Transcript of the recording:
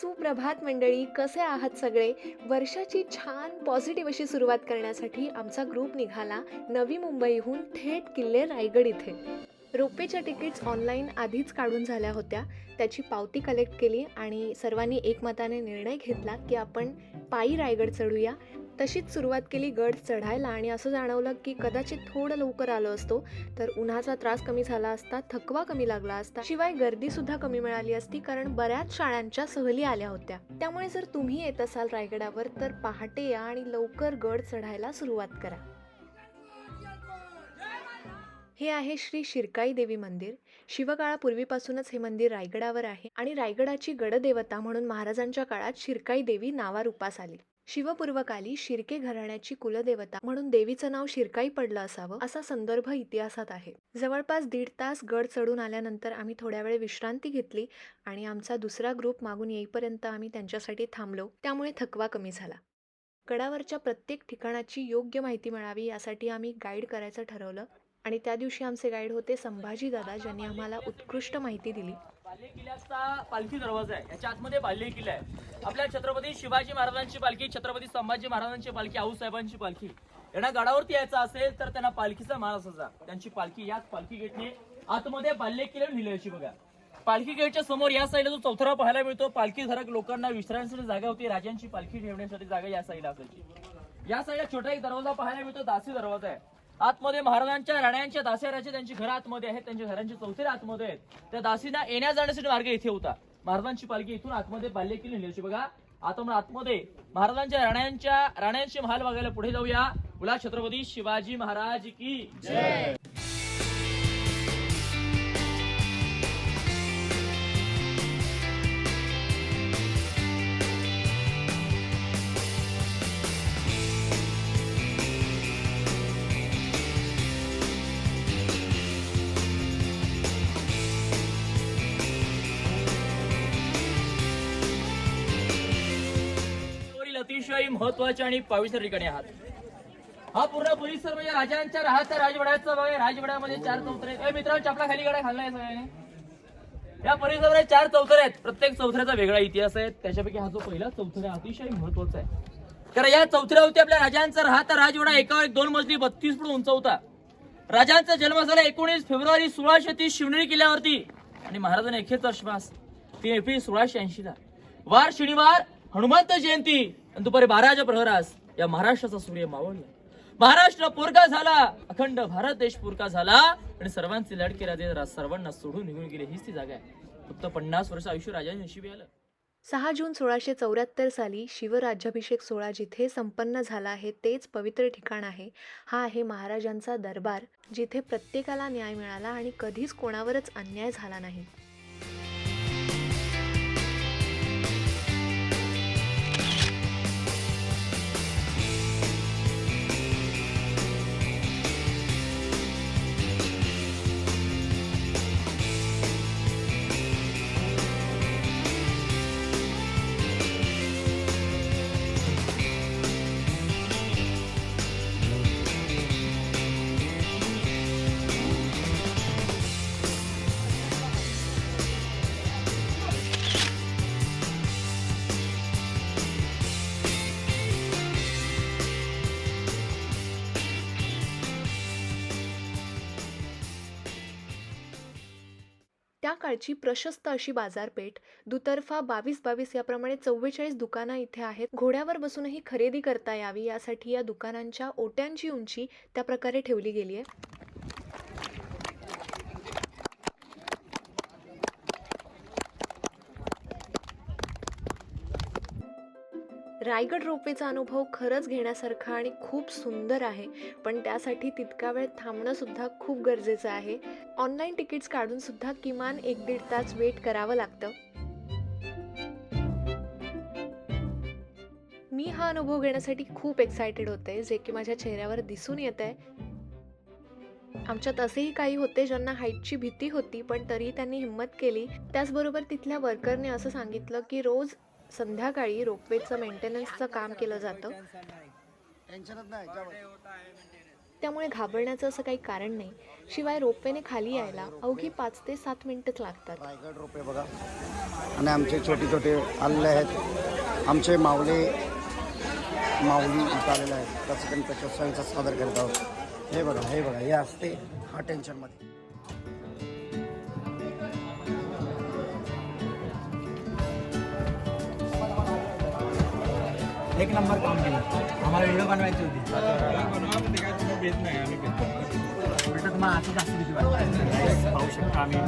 सुप्रभात मंडळी कसे आहात सगळे? वर्षाची छान पॉझिटिव्ह अशी सुरुवात करण्यासाठी आमचा ग्रुप निघाला नवी मुंबईहून थेट किल्ले रायगड इथे. रोपेच्या तिकीट्स ऑनलाईन आधीच काढून झाल्या होत्या. त्याची पावती कलेक्ट केली आणि सर्वांनी एकमताने निर्णय घेतला की आपण पायी रायगड चढूया. तशीच सुरुवात केली गड चढायला आणि असं जाणवलं की कदाचित थोडं लवकर आलो असतो. तर उन्हाचा त्रास कमी झाला असता थकवा कमी लागला असता शिवाय गर्दी सुद्धा कमी मिळाली असती कारण बऱ्याच शाळांच्या सहली आल्या होत्या. त्यामुळे जर तुम्ही येत असाल रायगडावर तर पहाटे या आणि लवकर गड चढायला सुरुवात करा. हे आहे श्री शिरकाई देवी मंदिर. शिवकाळापूर्वीपासूनच हे मंदिर रायगडावर आहे आणि रायगडाची गडदेवता म्हणून महाराजांच्या काळात शिरकाई देवी नावारूपास आली. शिवपूर्वकाली शिर्के घराण्याची कुलदेवता म्हणून देवीचं नाव शिरकाई पडलं असावं असा संदर्भ इतिहासात आहे. जवळपास दीड तास गड चढून आल्यानंतर आम्ही थोड्या वेळ विश्रांती घेतली आणि आमचा दुसरा ग्रुप मागून येईपर्यंत आम्ही त्यांच्यासाठी थांबलो. त्यामुळे थकवा कमी झाला. गडावरच्या प्रत्येक ठिकाणाची योग्य माहिती मिळावी यासाठी आम्ही गाईड करायचं ठरवलं आणि त्या दिवशी आमचे गाईड होते संभाजी दादा ज्यांनी आम्हाला उत्कृष्ट माहिती दिली. बाल्य किल्ल्याचा पालखी दरवाजा आहे. याच्या आतमध्ये बाल्य किल्ला आहे आपल्या छत्रपती शिवाजी महाराजांची पालखी छत्रपती संभाजी महाराजांची पालखी आऊसाहेबांची पालखी. यांना गडावरती यायचं असेल तर त्यांना पालखीचा मान असायचा त्यांची पालखी याच पालखी गेटने आतमध्ये बाल्य किल्ल्यावर नेली बघा. पालखी गेटच्या समोर या साईडला जो चौथरा पाहायला मिळतो पालखी धारक लोकांना विश्रांतीसाठी जागा होती. राजांची पालखी ठेवण्यासाठी जागा या साईडला असायची. या साईडला छोटा एक दरवाजा पाहायला मिळतो दासी दरवाजा आहे. आतमध्ये महाराजांच्या राण्यांच्या दास्याराचे त्यांची घरं आतमध्ये आहेत त्यांच्या घरांचे चौथरे आतमध्ये आहेत. त्या दासीना येण्या जाण्यासाठी मार्ग इथे होता. महाराजांची पालखी इथून आतमध्ये बाल्य केली नेली बघा आता आतमध्ये महाराजांच्या राण्यांच्या राण्यांचे महाल बघायला पुढे जाऊया. बोला छत्रपती शिवाजी महाराज की जय. ठिकाणी अतिशय महत्त्वाचे आणि पवित्र ठिकाणी आहात. हा पूर्ण परिसर म्हणजे राजांच्या राहत्या राजवाड्याचा भाग आहे. राजवाड्यामध्ये चार चौथरे. मित्रांनो चपला खाली गाड्या खाल्लाय सगळ्याने. या परिसरामध्ये चार चौथरे आहेत. प्रत्येक चौथऱ्याचा वेगळा इतिहास आहे. त्याच्यापैकी हा जो पहिला चौथरा अतिशय महत्त्वाचा आहे. कारण या चौथऱ्यावरती आपल्या राजांचा राहता राजवाडा एकावर एक दोन मजली बत्तीस फूट उंच होता राजांचा जन्म झाला एकोणीस फेब्रुवारी सोळाशे तीस शिवनेरी किल्ल्यावरती. आणि महाराजांनी एकेच श्वास तीन एप्रिल सोळाशे ऐंशी ला वार शनिवार हनुमंत जयंती. आणि दुपारी बाराच्या प्रहरास या महाराष्ट्राचा सूर्य मावळला. महाराष्ट्र पोरका झाला अखंड भारत देश पोरका झाला आणि सर्वांचे लाडके राजे सर्वांना सोडून निघून गेले हीच ती जागा आहे. फक्त पन्नास वर्ष आयुष्य राजाने नशिबी आलं. सहा जून सोळाशे चौऱ्याहत्तर साली शिवराज्याभिषेक सोहळा जिथे संपन्न झाला आहे तेच पवित्र ठिकाण आहे. हा आहे महाराजांचा दरबार जिथे प्रत्येकाला न्याय मिळाला आणि कधीच कोणावरच अन्याय झाला नाही. त्या काळची प्रशस्त अशी बाजारपेठ दुतर्फा बावीस बावीस याप्रमाणे चव्वेचाळीस दुकानं इथे आहेत. घोड्यावर बसूनही खरेदी करता यावी यासाठी या दुकानांच्या ओट्यांची उंची त्या प्रकारे ठेवली गेली आहे. रायगड रोपवेचा अनुभव खरंच घेण्यासारखा आणि खूप सुंदर आहे. पण त्यासाठी तितका वेळ थांबणंसुद्धा खूप गरजेचं आहे. ऑनलाईन तिकीट्स काढूनसुद्धा किमान एक दीड तास वेट करावं लागतं. मी हा अनुभव घेण्यासाठी खूप एक्सायटेड होते जे की माझ्या चेहऱ्यावर दिसून येत आहे आमच्यात असेही काही होते ज्यांना हाईटची भीती होती पण तरीही त्यांनी हिंमत केली. त्याचबरोबर तिथल्या वर्करने असं सांगितलं की रोज संध्याकाळी रोपवेचं मेंटेनन्सचं काम केलं जातं. त्यामुळे घाबरण्याचं असं काही कारण नाही. शिवाय रोपवेने खाली यायला अवघी पाच ते सात मिनिटच लागतात. रायगड रोपे बघा. आणि आमचे छोटे छोटे आलेले आहेत. आमचे माऊले माऊली इथं आलेले आहेत कसं गणपती सादर करत आहोत. हे बघा हे बघा हे असते हा टेन्शनमध्ये एक नंबर काम केलं. आम्हाला व्हिडिओ बनवायची होती. उलट तुम्हाला असं जास्त भीती वाटते. पाहू शकता आम्ही.